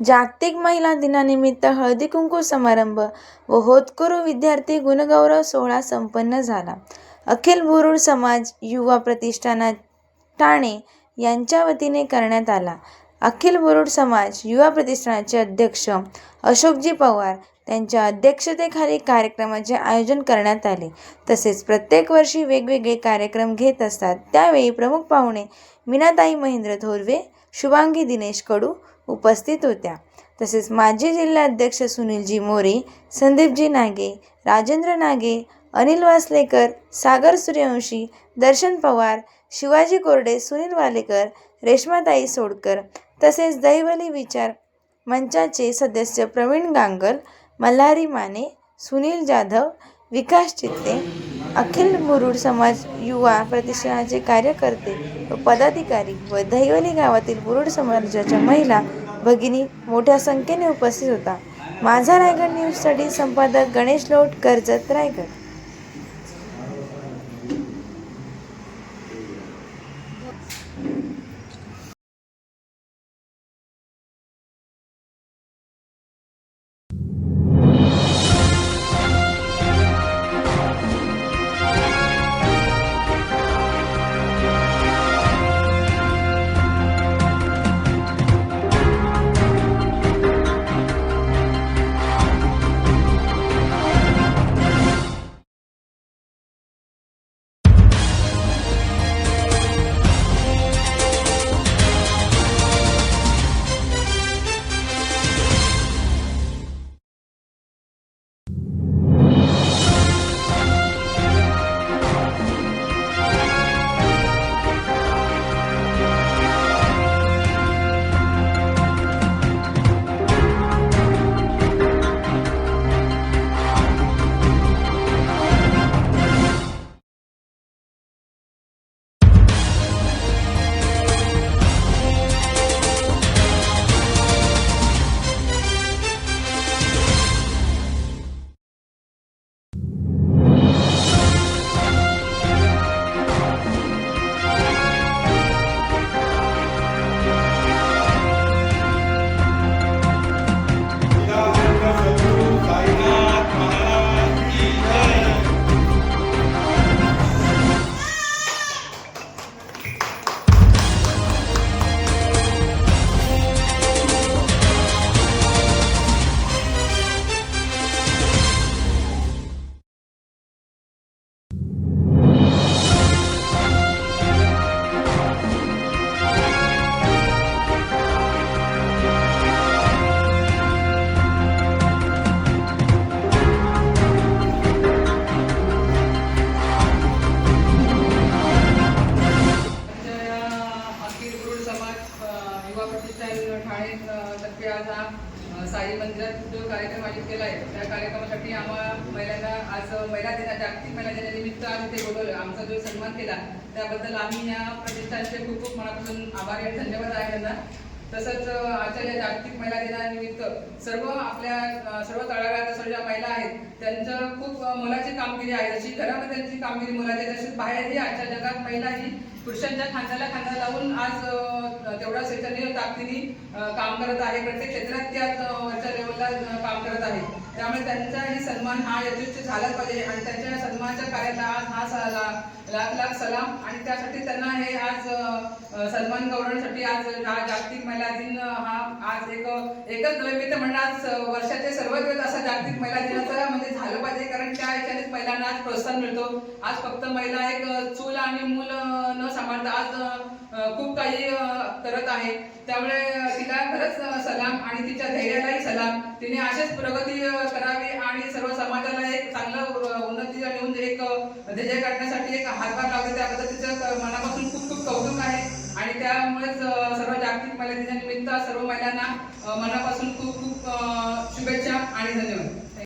जागतिक महिला दिनानिमित्त हळदी कुंकू समारंभ व होतकरू विद्यार्थी गुणगौरव सोहळा संपन्न झाला. अखिल बुरुड समाज युवा प्रतिष्ठाना ठाणे यांच्या वतीने करण्यात आला. अखिल मुरुड समाज युवा प्रतिष्ठानाचे अध्यक्ष अशोकजी पवार त्यांच्या अध्यक्षतेखाली कार्यक्रमाचे आयोजन करण्यात आले. तसेच प्रत्येक वर्षी वेगवेगळे कार्यक्रम घेत असतात. त्यावेळी प्रमुख पाहुणे मीनाताई महेंद्र थोरवे शुभांगी दिनेश कडू उपस्थित होत्या. तसेच माजी जिल्हाध्यक्ष सुनीलजी मोरे संदीपजी नागे राजेंद्र नागे अनिल वासलेकर सागर सूर्यवंशी दर्शन पवार शिवाजी कोरडे सुनील वालेकर रेश्माताई सोडकर तसेच दैवली विचार मंचाचे सदस्य प्रवीण गांगल मल्हारी माने सुनील जाधव विकास चित्ते अखिल मुरुड समाज युवा प्रतिष्ठानाचे कार्यकर्ते व पदाधिकारी व दैवली गावातील मुरुड समाजाच्या महिला भगिनी मोठ्या संख्येने उपस्थित होता. माझा रायगड न्यूजसाठी संपादक गणेश लोट कर्जत रायगड. जो कार्यक्रम आयोजित केला आहे त्या कार्यक्रमासाठी आम्हा महिलांना आज महिला दिना जागतिक महिला दिनानिमित्त आज ते बोलवलं. आमचा जो सन्मान केला त्याबद्दल आम्ही या प्रतिष्ठानचे खूप खूप मनापासून आभारी आणि धन्यवाद आहे त्यांना. तसंच आजच्या या जागतिक महिला दिनानिमित्त सर्व आपल्या सर्व तळागाळात सर्व ज्या महिला आहेत त्यांचं खूप अ, मोलाची कामगिरी आहे. जशी घरामध्ये त्यांची कामगिरी मोलाची आहे, तशीच बाहेरही आजच्या जगात महिला ही पुरुषांच्या खांद्याला खांदा लावून आज तेवढा चैतन्य ताकदीने काम करत आहे. प्रत्येक क्षेत्रात त्या काम करत आहे त्यामुळे त्यांचाही सन्मान हा यथेच्छ झालाच पाहिजे आणि त्यांच्या सन्मानाच्या कार्याला आज हा सला लाख लाख सलाम आणि त्यासाठी त्यांना हे सन्मान गौरवण्यासाठी आज हा जागतिक महिला दिन हा आज एक एकच नव्हे तर आज वर्षाचे सर्व दिवस असा जागतिक महिला दिनाचा म्हणजे झालं पाहिजे कारण त्या याच्यानेच महिलांना आज प्रोत्साहन मिळतो. आज फक्त महिला एक चूल आणि मूल न सांभाळता आज खूप काही करत आहे. त्यामुळे तिला खरंच सलाम आणि तिच्या धैर्यालाही सलाम. तिने अशीच प्रगती करावी आणि सर्व समाजाला एक चांगलं उन्नती नेऊन एक ध्येय गाठण्यासाठी एक हातभार लावते. त्याबद्दल तिचं मनात मनापासून खूप खूप कौतुक आहे आणि त्यामुळेच अ, सर्व जागतिक निमित्त सर्व महिलांना मनापासून खूप खूप शुभेच्छा आणि धन्यवाद.